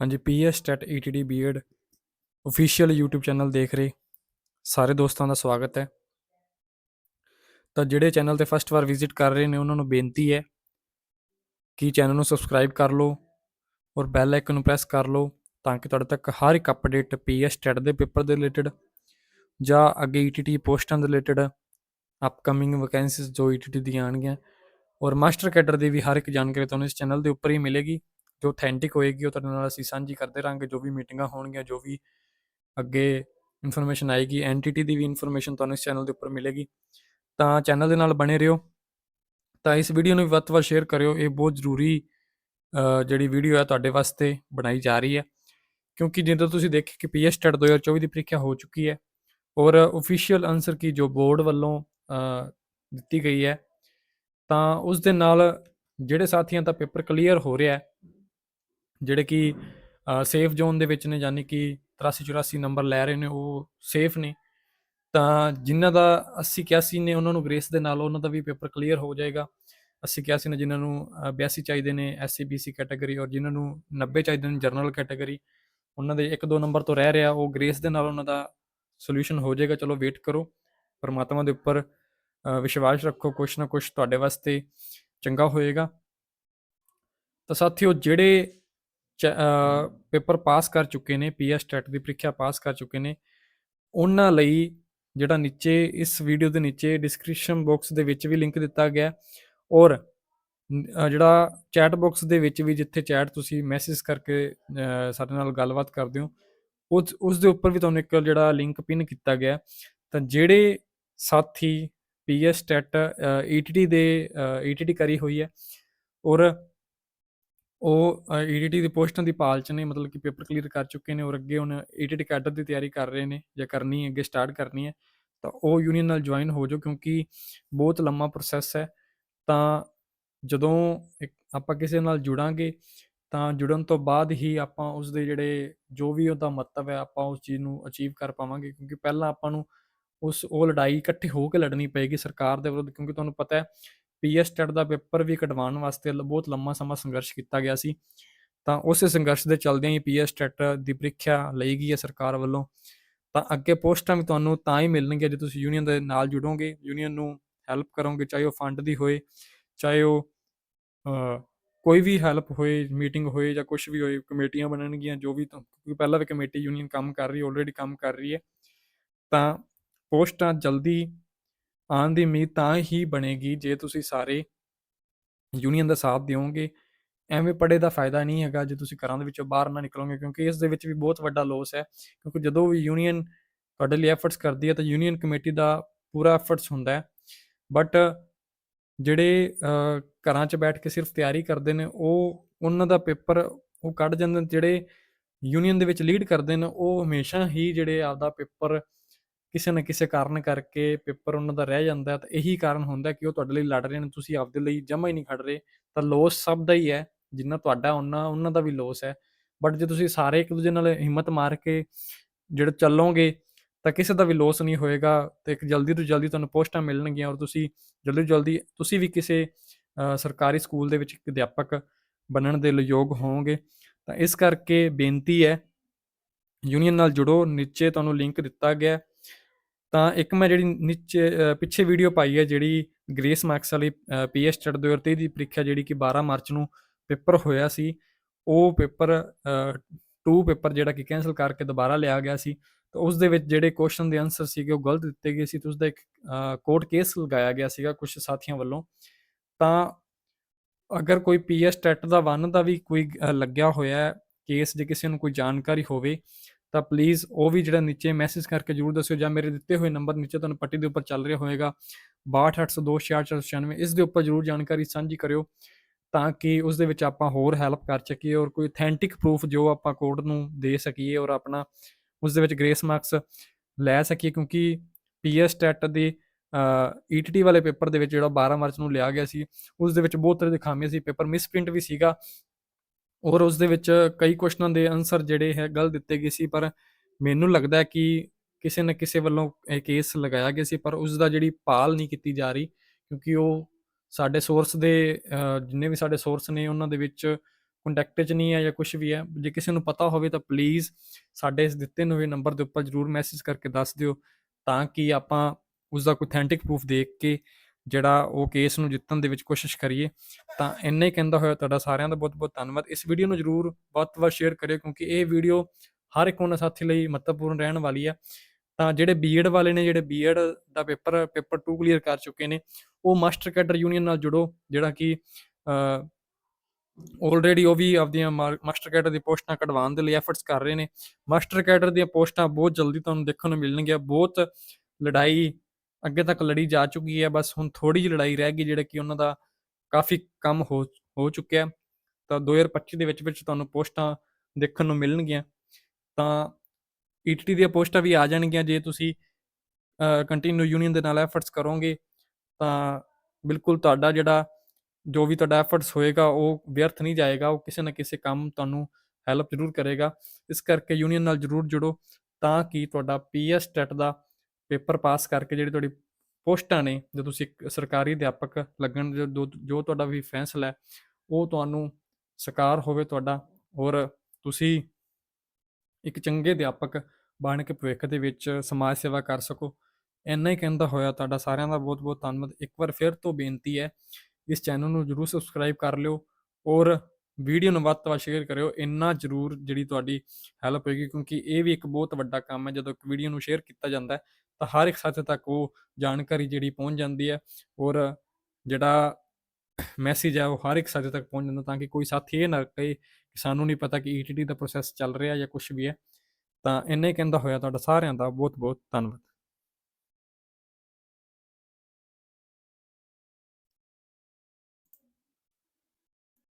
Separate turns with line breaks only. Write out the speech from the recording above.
ਹਾਂਜੀ PS TET ETT BEd official YouTube channel ਦੇਖ ਰਹੇ। ਸਾਰੇ ਦੋਸਤਾਂ ਦਾ ਸਵਾਗਤ ਹੈ। ਤਾਂ ਜਿਹੜੇ ਚੈਨਲ ਤੇ ਫਸਟ ਵਾਰ ਵਿਜ਼ਿਟ ਕਰ ਰਹੇ ਨੇ, ਉਹਨਾਂ ਨੂੰ ਬੇਨਤੀ ਹੈ ਕਿ ਚੈਨਲ ਨੂੰ ਸਬਸਕ੍ਰਾਈਬ ਕਰ ਲਓ ਔਰ ਬੈਲ ਆਈਕਨ ਨੂੰ ਪ੍ਰੈਸ ਕਰ ਲਓ ਤਾਂ ਕਿ ਤੁਹਾਡੇ ਤੱਕ ਹਰ ਇੱਕ ਅਪਡੇਟ ਪੀਐਸ ਟੈਟ ਦੇ ਪੇਪਰ ਦੇ ਰਿਲੇਟਡ ਜਾਂ ਅੱਗੇ ਈਟੀਟੀ ਪੋਸਟਾਂ ਦੇ ਰਿਲੇਟਡ ਅਪਕਮਿੰਗ ਵੈਕੈਂਸੀਜ਼ ਜੋ ਈਟੀਟੀ ਦੀਆਂ ਆਉਣਗੀਆਂ ਔਰ ਮਾਸਟਰ ਕੈਡਰ ਦੀ ਵੀ ਹਰ ਇੱਕ ਜਾਣਕਾਰੀ ਤੁਹਾਨੂੰ ਇਸ ਚੈਨਲ ਦੇ ਉੱਪਰ ਹੀ ਮਿਲੇਗੀ। ਜੋ ਅਥੈਂਟਿਕ ਹੋਏਗੀ, ਉਹ ਤੁਹਾਡੇ ਨਾਲ ਅਸੀਂ ਸਾਂਝੀ ਕਰਦੇ ਰਹਾਂਗੇ। ਜੋ ਵੀ ਮੀਟਿੰਗਾਂ ਹੋਣਗੀਆਂ, ਜੋ ਵੀ ਅੱਗੇ ਇਨਫੋਰਮੇਸ਼ਨ ਆਏਗੀ ਐਨਟੀਟੀ ਦੀ ਵੀ ਇਨਫੋਰਮੇਸ਼ਨ ਤੁਹਾਨੂੰ ਇਸ ਚੈਨਲ ਦੇ ਉੱਪਰ ਮਿਲੇਗੀ। ਤਾਂ ਚੈਨਲ ਦੇ ਨਾਲ ਬਣੇ ਰਹੋ। ਤਾਂ ਇਸ ਵੀਡੀਓ ਨੂੰ ਵੀ ਵੱਧ ਤੋਂ ਵੱਧ ਸ਼ੇਅਰ ਕਰਿਓ। ਇਹ ਬਹੁਤ ਜ਼ਰੂਰੀ ਜਿਹੜੀ ਵੀਡੀਓ ਹੈ ਤੁਹਾਡੇ ਵਾਸਤੇ ਬਣਾਈ ਜਾ ਰਹੀ ਹੈ। ਕਿਉਂਕਿ ਜਦੋਂ ਤੁਸੀਂ ਦੇਖੇ ਕਿ ਪੀਐਸ ਟੈਟ 2024 ਦੀ ਪ੍ਰੀਖਿਆ ਹੋ ਚੁੱਕੀ ਹੈ ਔਰ ਅਫੀਸ਼ੀਅਲ ਆਨਸਰ ਕੀ ਜੋ ਬੋਰਡ ਵੱਲੋਂ ਦਿੱਤੀ ਗਈ ਹੈ। ਤਾਂ ਉਸ ਦੇ ਨਾਲ ਜਿਹੜੇ ਸਾਥੀਆਂ ਦਾ ਪੇਪਰ ਕਲੀਅਰ ਹੋ ਰਿਹਾ ਹੈ ਜਿਹੜੇ ਕਿ ਸੇਫ ਜ਼ੋਨ ਦੇ ਵਿੱਚ ਨੇ ਯਾਨੀ ਕਿ 83 84 ਨੰਬਰ ਲੈ ਰਹੇ ਨੇ ਉਹ ਸੇਫ ਨੇ। ਤਾਂ ਜਿਨ੍ਹਾਂ ਦਾ 80 81 ਨੇ ਉਹਨਾਂ ਨੂੰ ਗ੍ਰੇਸ ਦੇ ਨਾਲ ਉਹਨਾਂ ਦਾ ਵੀ ਪੇਪਰ ਕਲੀਅਰ ਹੋ ਜਾਏਗਾ। 80 81 ਨੇ ਜਿਨ੍ਹਾਂ ਨੂੰ ਅ, 82 ਚਾਹੀਦੇ ਨੇ ਐਸਸੀ ਬੀਸੀ ਕੈਟਾਗਰੀ ਔਰ ਜਿਨ੍ਹਾਂ ਨੂੰ 90 ਚਾਹੀਦੇ ਨੇ ਜਨਰਲ ਕੈਟਾਗਰੀ ਉਹਨਾਂ ਦੇ 1-2 ਨੰਬਰ ਤੋਂ ਰਹਿ ਰਿਹਾ ਉਹ ਗ੍ਰੇਸ ਦੇ ਨਾਲ ਉਹਨਾਂ ਦਾ ਸੋਲੂਸ਼ਨ ਹੋ ਜਾਏਗਾ। ਚਲੋ ਵੇਟ ਕਰੋ। ਪਰਮਾਤਮਾ ਦੇ ਉੱਪਰ ਵਿਸ਼ਵਾਸ ਰੱਖੋ ਕੁਛ ਨਾ ਕੁਛ ਤੁਹਾਡੇ ਵਾਸਤੇ ਚੰਗਾ ਹੋਏਗਾ। ਤਾਂ ਸਾਥੀਓ ਜਿਹੜੇ ਪੇਪਰ ਪਾਸ ਕਰ ਚੁੱਕੇ ਨੇ ਪੀਐਸ ਟੈਟ ਦੀ ਪ੍ਰੀਖਿਆ ਪਾਸ ਕਰ ਚੁੱਕੇ ਨੇ। ਉਹਨਾਂ ਲਈ ਜਿਹੜਾ ਨੀਚੇ, ਇਸ ਵੀਡੀਓ ਦੇ ਨੀਚੇ ਡਿਸਕ੍ਰਿਪਸ਼ਨ ਬਾਕਸ ਦੇ ਵਿੱਚ ਵੀ ਲਿੰਕ ਦਿੱਤਾ ਗਿਆ ਔਰ ਜਿਹੜਾ ਚੈਟ ਬਾਕਸ ਦੇ ਵਿੱਚ ਵੀ ਜਿੱਥੇ ਚੈਟ ਤੁਸੀਂ ਮੈਸੇਜ ਕਰਕੇ ਸਾਡੇ ਨਾਲ ਗੱਲਬਾਤ ਕਰਦੇ ਹੋ, ਉਸ ਉਸ ਦੇ ਉੱਪਰ ਵੀ ਤੁਹਾਨੂੰ ਇੱਕ ਜਿਹੜਾ ਲਿੰਕ ਪਿਨ ਕੀਤਾ ਗਿਆ ਤਾਂ ਜਿਹੜੇ ਸਾਥੀ ਪੀਐਸ ਟੈਟ ਈਟੀਟੀ ਦੇ ਈਟੀਟੀ ਕਰੀ ਹੋਈ ਹੈ, ਔਰ ਉਹ ਈਟੀਟੀ ਦੀ ਪੋਸਟਾਂ ਦੀ ਭਾਲ ਚ ਨੇ, ਮਤਲਬ ਕਿ ਪੇਪਰ ਕਲੀਅਰ ਕਰ ਚੁੱਕੇ ਨੇ ਔਰ ਅੱਗੇ ਹੁਣ ਈਟੀਟੀ ਕੈਡਰ ਦੀ ਤਿਆਰੀ ਕਰ ਰਹੇ ਨੇ ਜਾਂ ਕਰਨੀ ਹੈ, ਅੱਗੇ ਸਟਾਰਟ ਕਰਨੀ ਹੈ, ਤਾਂ ਉਹ ਯੂਨੀਅਨ ਨਾਲ ਜੁਆਇਨ ਹੋ ਜਾਓ ਕਿਉਂਕਿ ਬਹੁਤ ਲੰਮਾ ਪ੍ਰੋਸੈਸ ਹੈ। ਤਾਂ ਜਦੋਂ ਇੱਕ, ਆਪਾਂ ਕਿਸੇ ਨਾਲ ਜੁੜਾਂਗੇ, ਤਾਂ ਜੁੜਨ ਤੋਂ ਬਾਅਦ ਹੀ ਆਪਾਂ ਉਸ ਦੇ ਜਿਹੜੇ ਜੋ ਵੀ ਉਹਦਾ ਮਹੱਤਵ ਹੈ, ਆਪਾਂ ਉਸ ਚੀਜ਼ ਨੂੰ ਅਚੀਵ ਕਰ ਪਾਵਾਂਗੇ ਕਿਉਂਕਿ ਪਹਿਲਾਂ ਆਪਾਂ ਨੂੰ ਉਸ, ਉਹ ਲੜਾਈ ਇਕੱਠੇ ਹੋ ਕੇ ਲੜਨੀ ਪਏਗੀ ਸਰਕਾਰ ਦੇ ਵਿਰੁੱਧ ਕਿਉਂਕਿ ਤੁਹਾਨੂੰ ਪਤਾ ਹੈ ਪੀਐਸ ਟੈਟ ਦਾ ਪੇਪਰ ਵੀ ਕਢਵਾਉਣ ਵਾਸਤੇ ਲ- ਬਹੁਤ ਲੰਮਾ ਸਮਾਂ ਸੰਘਰਸ਼ ਕੀਤਾ ਗਿਆ ਸੀ। ਤਾਂ ਉਸੇ ਸੰਘਰਸ਼ ਦੇ ਚੱਲਦਿਆਂ ਹੀ ਪੀਐਸ ਟੈਟ ਦੀ ਪ੍ਰੀਖਿਆ ਲਈ ਗਈ ਹੈ ਸਰਕਾਰ ਵੱਲੋਂ। ਤਾਂ ਅੱਗੇ ਪੋਸਟਾਂ ਵੀ ਤੁਹਾਨੂੰ ਤਾਂ ਹੀ ਮਿਲਣਗੀਆਂ ਜੇ ਤੁਸੀਂ ਯੂਨੀਅਨ ਦੇ ਨਾਲ ਜੁੜੋਗੇ। ਯੂਨੀਅਨ ਨੂੰ ਹੈਲਪ ਕਰੋਗੇ, ਚਾਹੇ ਉਹ ਫੰਡ ਦੀ ਹੋਏ, ਚਾਹੇ ਉਹ ਕੋਈ ਵੀ ਹੈਲਪ ਹੋਏ, ਮੀਟਿੰਗ ਹੋਏ ਜਾਂ ਕੁਝ ਵੀ ਹੋਏ, ਕਮੇਟੀਆਂ ਬਣਨਗੀਆਂ, ਜੋ ਵੀ ਕਿਉਂਕਿ ਪਹਿਲਾਂ ਵੀ ਕਮੇਟੀ ਯੂਨੀਅਨ ਕੰਮ ਕਰ ਰਹੀ ਹੈ ਆਲਰੇਡੀ ਕੰਮ ਕਰ ਰਹੀ ਹੈ। ਤਾਂ ਪੋਸਟਾਂ ਜਲਦੀ ਆਉਣ ਦੀ ਉਮੀਦ ਤਾਂ ਹੀ ਬਣੇਗੀ, ਜੇ ਤੁਸੀਂ ਸਾਰੇ ਯੂਨੀਅਨ ਦਾ ਸਾਥ ਦਿਓਗੇ। ਐਵੇਂ ਪੜੇ ਦਾ ਫਾਇਦਾ ਨਹੀਂ ਹੈਗਾ, ਜੇ ਤੁਸੀਂ ਘਰਾਂ ਦੇ ਵਿੱਚੋਂ ਬਾਹਰ ਨਾ ਨਿਕਲੋਗੇ, ਕਿਉਂਕਿ ਇਸ ਦੇ ਵਿੱਚ ਵੀ ਬਹੁਤ ਵੱਡਾ ਲੋਸ ਹੈ। ਕਿਉਂਕਿ ਜਦੋਂ ਵੀ ਯੂਨੀਅਨ ਤੁਹਾਡੇ ਲਈ ਐਫਰਟਸ ਕਰਦੀ ਹੈ, ਤਾਂ ਯੂਨੀਅਨ ਕਮੇਟੀ ਦਾ ਪੂਰਾ ਐਫਰਟਸ ਹੁੰਦਾ ਹੈ। ਬਟ ਜਿਹੜੇ ਘਰਾਂ 'ਚ ਬੈਠ ਕੇ ਸਿਰਫ ਤਿਆਰੀ ਕਰਦੇ ਨੇ, ਉਹ, ਉਹਨਾਂ ਦਾ ਪੇਪਰ ਉਹ ਕੱਢ ਜਾਂਦੇ ਨੇ, ਜਿਹੜੇ ਯੂਨੀਅਨ ਦੇ ਵਿੱਚ ਲੀਡ ਕਰਦੇ ਨੇ, ਉਹ ਹਮੇਸ਼ਾ ਹੀ ਜਿਹੜੇ ਆਪਦਾ ਪੇਪਰ ਕਿਸੇ ਨਾ ਕਿਸੇ ਕਾਰਨ ਕਰਕੇ ਪੇਪਰ ਉਹਨਾਂ ਦਾ ਰਹਿ ਜਾਂਦਾ ਹੈ, ਤਾਂ ਇਹੀ ਕਾਰਨ ਹੁੰਦਾ ਕਿ ਉਹ ਤੁਹਾਡੇ ਲਈ ਲੜ ਰਹੇ ਨੇ, ਤੁਸੀਂ ਆਪਦੇ ਲਈ ਜਮਾ ਹੀ ਨਹੀਂ ਖੜ ਰਹੇ, ਤਾਂ ਲੋਸ ਸਭ ਦਾ ਹੀ ਹੈ, ਜਿੰਨਾ ਤੁਹਾਡਾ ਉਹਨਾਂ ਉਹਨਾਂ ਦਾ ਵੀ ਲੋਸ ਹੈ। ਬਟ ਜੇ ਤੁਸੀਂ ਸਾਰੇ ਇੱਕ ਦੂਜੇ ਨਾਲ ਹਿੰਮਤ ਮਾਰ ਕੇ ਜਿਹੜੇ ਚੱਲੋਗੇ, ਤਾਂ ਕਿਸੇ ਦਾ ਵੀ ਲੋਸ ਨਹੀਂ ਹੋਏਗਾ, ਤੇ ਇੱਕ ਜਲਦੀ ਤੋਂ ਜਲਦੀ ਤੁਹਾਨੂੰ ਪੋਸਟਾਂ ਮਿਲਣਗੀਆਂ ਔਰ ਤੁਸੀਂ ਜਲਦੀ ਤੋਂ ਜਲਦੀ, ਤੁਸੀਂ ਵੀ ਕਿਸੇ ਸਰਕਾਰੀ ਸਕੂਲ ਦੇ ਵਿੱਚ ਇੱਕ ਅਧਿਆਪਕ ਬਣਨ ਦੇ ਯੋਗ ਹੋਵੋਗੇ। ਤਾਂ ਇਸ ਕਰਕੇ ਬੇਨਤੀ ਹੈ, ਯੂਨੀਅਨ ਨਾਲ ਜੁੜੋ, ਨੀਚੇ ਤੁਹਾਨੂੰ ਲਿੰਕ ਦਿੱਤਾ ਗਿਆ ਤਾਂ ਇੱਕ ਮੈਂ ਜਿਹੜੀ ਨੀਚੇ ਪਿੱਛੇ ਵੀਡੀਓ ਪਾਈ ਹੈ ਜਿਹੜੀ ਗ੍ਰੇਸ ਮਾਰਕਸ ਵਾਲੀ ਪੀਐਸ ਚੜ 2023 ਦੀ ਪ੍ਰੀਖਿਆ ਜਿਹੜੀ ਕਿ 12 ਮਾਰਚ ਨੂੰ ਪੇਪਰ ਹੋਇਆ ਸੀ, ਉਹ ਪੇਪਰ 2 ਪੇਪਰ ਜਿਹੜਾ ਕਿ ਕੈਨਸਲ ਕਰਕੇ ਦੁਬਾਰਾ ਲਿਆ ਗਿਆ ਸੀ, ਤਾਂ ਉਸ ਦੇ ਵਿੱਚ ਜਿਹੜੇ ਕੁਐਸਚਨ ਦੇ ਆਨਸਰ ਸੀਗੇ ਉਹ ਗਲਤ ਦਿੱਤੇ ਗਏ ਸੀ ਤੇ ਉਸ ਦਾ ਇੱਕ ਕੋਰਟ ਕੇਸ ਲਗਾਇਆ ਗਿਆ ਸੀਗਾ ਕੁਝ ਸਾਥੀਆਂ ਵੱਲੋਂ, ਤਾਂ ਅਗਰ ਕੋਈ ਪੀਐਸ ਟੈਟ ਦਾ ਵਨ ਦਾ ਵੀ ਕੋਈ ਲੱਗਿਆ ਹੋਇਆ ਕੇਸ ਜੇ ਕਿਸੇ ਨੂੰ ਕੋਈ ਜਾਣਕਾਰੀ ਹੋਵੇ ਤਾਂ ਪਲੀਜ਼ ਉਹ ਵੀ ਜਿਹੜਾ ਨੀਚੇ ਮੈਸੇਜ ਕਰਕੇ ਜਰੂਰ ਦੱਸਿਓ ਜਾਂ ਮੇਰੇ ਦਿੱਤੇ ਹੋਏ ਨੰਬਰ ਨੀਚੇ ਤੁਹਾਨੂੰ ਪੱਟੀ ਦੇ ਉੱਪਰ ਚੱਲ ਰਿਹਾ ਹੋਏਗਾ। 6280264496 ਇਸ ਦੇ ਉੱਪਰ ਜਰੂਰ ਜਾਣਕਾਰੀ ਸਾਂਝੀ ਕਰਿਓ ਤਾਂ ਕਿ ਉਸ ਦੇ ਵਿੱਚ ਆਪਾਂ ਹੋਰ ਹੈਲਪ ਕਰ ਸਕੀਏ ਔਰ ਕੋਈ ਅਥੈਂਟਿਕ ਪ੍ਰੂਫ ਜੋ ਆਪਾਂ ਕੋਰਟ ਨੂੰ ਦੇ ਸਕੀਏ ਔਰ ਆਪਣਾ ਉਸ ਦੇ ਵਿੱਚ ਗ੍ਰੇਸ ਮਾਰਕਸ ਲੈ ਸਕੀਏ ਕਿਉਂਕਿ ਪੀਐਸ ਟੈਟ ਦੇ ਈਟੀਟੀ ਵਾਲੇ ਪੇਪਰ ਦੇ ਵਿੱਚ ਜਿਹੜਾ 12 ਮਾਰਚ ਨੂੰ ਲਿਆ ਗਿਆ ਸੀ, ਉਸ ਦੇ ਵਿੱਚ ਬਹੁਤ ਤਰ੍ਹਾਂ ਦੀ ਖਾਮੀਆਂ ਸੀ। ਪੇਪਰ ਮਿਸਪ੍ਰਿੰਟ ਵੀ ਸੀਗਾ ਔਰ ਉਸ ਦੇ ਵਿੱਚ ਕਈ ਕੁਐਸਚਨਾਂ ਦੇ ਆਨਸਰ ਜਿਹੜੇ ਹੈ, ਗਲਤ ਦਿੱਤੇ ਗਏ ਸੀ, ਪਰ ਮੈਨੂੰ ਲੱਗਦਾ ਕਿ ਕਿਸੇ ਨਾ ਕਿਸੇ ਵੱਲੋਂ ਇਹ ਕੇਸ ਲਗਾਇਆ ਗਿਆ ਸੀ, ਪਰ ਉਸ ਦਾ ਜਿਹੜੀ ਪਾਲ ਨਹੀਂ ਕੀਤੀ ਜਾ ਰਹੀ, ਕਿਉਂਕਿ ਉਹ ਸਾਡੇ ਸੋਰਸ ਦੇ ਜਿੰਨੇ ਵੀ ਸਾਡੇ ਸੋਰਸ ਨੇ, ਉਹਨਾਂ ਦੇ ਵਿੱਚ ਕੰਟੈਕਟ 'ਚ ਨਹੀਂ ਹੈ ਜਾਂ ਕੁਝ ਵੀ ਹੈ। ਜੇ ਕਿਸੇ ਨੂੰ ਪਤਾ ਹੋਵੇ ਤਾਂ ਪਲੀਜ਼ ਸਾਡੇ ਇਸ ਦਿੱਤੇ ਹੋਏ ਨੰਬਰ ਦੇ ਉੱਪਰ ਜਰੂਰ ਮੈਸੇਜ ਕਰਕੇ ਦੱਸ ਦਿਓ, ਤਾਂ ਕਿ ਆਪਾਂ ਉਸ ਦਾ ਕੋਈ ਅਥੈਂਟਿਕ ਪ੍ਰੂਫ ਦੇਖ ਕੇ ਜਿਹੜਾ ਉਹ ਕੇਸ ਨੂੰ ਜਿੱਤਣ ਦੇ ਵਿੱਚ ਕੋਸ਼ਿਸ਼ ਕਰੀਏ, ਤਾਂ ਇੰਨਾ ਹੀ ਕਹਿੰਦਾ ਹੋਇਆ ਤੁਹਾਡਾ ਸਾਰਿਆਂ ਦਾ ਬਹੁਤ ਬਹੁਤ ਧੰਨਵਾਦ। ਇਸ ਵੀਡੀਓ ਨੂੰ ਜਰੂਰ ਵੱਧ ਤੋਂ ਵੱਧ ਸ਼ੇਅਰ ਕਰਿਓ, ਕਿਉਂਕਿ ਇਹ ਵੀਡੀਓ ਹਰ ਇੱਕ ਉਹਨਾਂ ਸਾਥੀ ਲਈ ਮਹੱਤਵਪੂਰਨ ਰਹਿਣ ਵਾਲੀ ਹੈ। ਤਾਂ ਜਿਹੜੇ ਬੀਐਡ ਵਾਲੇ ਨੇ, ਜਿਹੜੇ ਬੀਐਡ ਦਾ ਪੇਪਰ ਪੇਪਰ 2 ਕਲੀਅਰ ਕਰ ਚੁੱਕੇ ਨੇ, ਉਹ ਮਾਸਟਰ ਕੈਡਰ ਯੂਨੀਅਨ ਨਾਲ ਜੁੜੋ, ਜਿਹੜਾ ਕਿ ਆਲਰੇਡੀ ਉਹ ਵੀ ਆਪਦੀਆਂ ਮਾਸਟਰ ਕੈਡਰ ਦੀ ਪੋਸਟਾਂ ਕਢਵਾਉਣ ਦੇ ਲਈ ਐਫਰਟਸ ਕਰ ਰਹੇ ਨੇ। ਮਾਸਟਰ ਕੈਡਰ ਦੀਆਂ ਪੋਸਟਾਂ ਬਹੁਤ ਜਲਦੀ ਤੁਹਾਨੂੰ ਦੇਖਣ ਨੂੰ ਮਿਲਣਗੀਆਂ, ਬਹੁਤ ਲੜਾਈ ਅੱਗੇ ਤੱਕ ਲੜੀ ਜਾ ਚੁੱਕੀ ਹੈ, ਬਸ ਹੁਣ ਥੋੜੀ ਜਿਹੀ ਲੜਾਈ ਰਹਿ ਗਈ, ਜਿਹੜਾ ਕਿ ਉਹਨਾਂ ਦਾ ਕਾਫੀ ਕੰਮ ਹੋ ਹੋ ਚੁੱਕਿਆ ਹੈ। ਤਾਂ 2025 ਦੇ ਵਿੱਚ ਵਿੱਚ ਤੁਹਾਨੂੰ ਪੋਸਟਾਂ ਦੇਖਣ ਨੂੰ ਮਿਲਣਗੀਆਂ ਤਾਂ ਈਟੀਟੀ ਦੀਆਂ ਪੋਸਟਾਂ ਵੀ ਆ ਜਾਣਗੀਆਂ, ਜੇ ਤੁਸੀਂ ਕੰਟੀਨਿਊ ਯੂਨੀਅਨ ਦੇ ਨਾਲ ਐਫਰਟਸ ਕਰੋਗੇ, ਤਾਂ ਬਿਲਕੁਲ ਤੁਹਾਡਾ ਜਿਹੜਾ, ਜੋ ਵੀ ਤੁਹਾਡਾ ਐਫਰਟਸ ਹੋਏਗਾ, ਉਹ ਵਿਅਰਥ ਨਹੀਂ ਜਾਏਗਾ, ਉਹ ਕਿਸੇ ਨਾ ਕਿਸੇ ਕੰਮ ਤੁਹਾਨੂੰ ਹੈਲਪ ਜ਼ਰੂਰ ਕਰੇਗਾ ਇਸ ਕਰਕੇ ਯੂਨੀਅਨ ਨਾਲ ਜ਼ਰੂਰ ਜੁੜੋ, ਤਾਂ ਕਿ ਤੁਹਾਡਾ ਪੀਐਸ ਟੈਟ ਦਾ ਪੇਪਰ ਪਾਸ ਕਰਕੇ ਜਿਹੜੀ ਤੁਹਾਡੀ ਪੋਸਟਾਂ ਨੇ, ਜੋ ਤੁਸੀਂ ਇੱਕ ਸਰਕਾਰੀ ਅਧਿਆਪਕ ਲੱਗਣ ਜੋ ਜੋ ਤੁਹਾਡਾ ਵੀ ਫੈਸਲਾ ਹੈ, ਉਹ ਤੁਹਾਨੂੰ ਸਕਾਰ ਹੋਵੇ ਤੁਹਾਡਾ ਔਰ ਤੁਸੀਂ ਇੱਕ ਚੰਗੇ ਅਧਿਆਪਕ ਬਣ ਕੇ ਭਵਿੱਖ ਦੇ ਵਿੱਚ ਸਮਾਜ ਸੇਵਾ ਕਰ ਸਕੋ। ਇੰਨਾ ਹੀ ਕਹਿੰਦਾ ਹੋਇਆ ਤੁਹਾਡਾ ਸਾਰਿਆਂ ਦਾ ਬਹੁਤ ਬਹੁਤ ਧੰਨਵਾਦ। ਇੱਕ ਵਾਰ ਫਿਰ ਤੋਂ ਬੇਨਤੀ ਹੈ, ਇਸ ਚੈਨਲ ਨੂੰ ਜਰੂਰ ਸਬਸਕ੍ਰਾਈਬ ਕਰ ਲਿਓ ਔਰ ਵੀਡੀਓ ਨੂੰ ਵੱਧ ਤੋਂ ਵੱਧ ਸ਼ੇਅਰ ਕਰਿਓ। ਇੰਨਾ ਜਰੂਰ ਜਿਹੜੀ ਤੁਹਾਡੀ ਹੈਲਪ ਹੋਏਗੀ ਕਿਉਂਕਿ ਇਹ ਵੀ ਇੱਕ ਬਹੁਤ ਵੱਡਾ ਕੰਮ ਹੈ, ਜਦੋਂ ਇੱਕ ਵੀਡੀਓ ਨੂੰ ਸ਼ੇਅਰ ਕੀਤਾ ਜਾਂਦਾ ਹੈ ਤਾਂ ਹਰ ਇੱਕ ਸਾਥੀ ਤੱਕ ਉਹ ਜਾਣਕਾਰੀ ਜਿਹੜੀ ਪਹੁੰਚ ਜਾਂਦੀ ਹੈ ਔਰ ਜਿਹੜਾ ਮੈਸੇਜ ਹੈ ਉਹ ਹਰ ਇੱਕ ਸਾਥੀ ਤੱਕ ਪਹੁੰਚ ਜਾਂਦਾ ਤਾਂ ਕਿ ਕੋਈ ਸਾਥੀ ਇਹ ਨਾ ਕਹੇ ਕਿ ਸਾਨੂੰ ਨਹੀਂ ਪਤਾ ਕਿ ਈਟੀਟੀ ਦਾ ਪ੍ਰੋਸੈਸ ਚੱਲ ਰਿਹਾ ਜਾਂ ਕੁਝ ਵੀ ਹੈ। ਤਾਂ ਇੰਨਾ ਹੀ ਕਹਿੰਦਾ ਹੋਇਆ ਤੁਹਾਡਾ ਸਾਰਿਆਂ ਦਾ ਬਹੁਤ ਬਹੁਤ ਧੰਨਵਾਦ।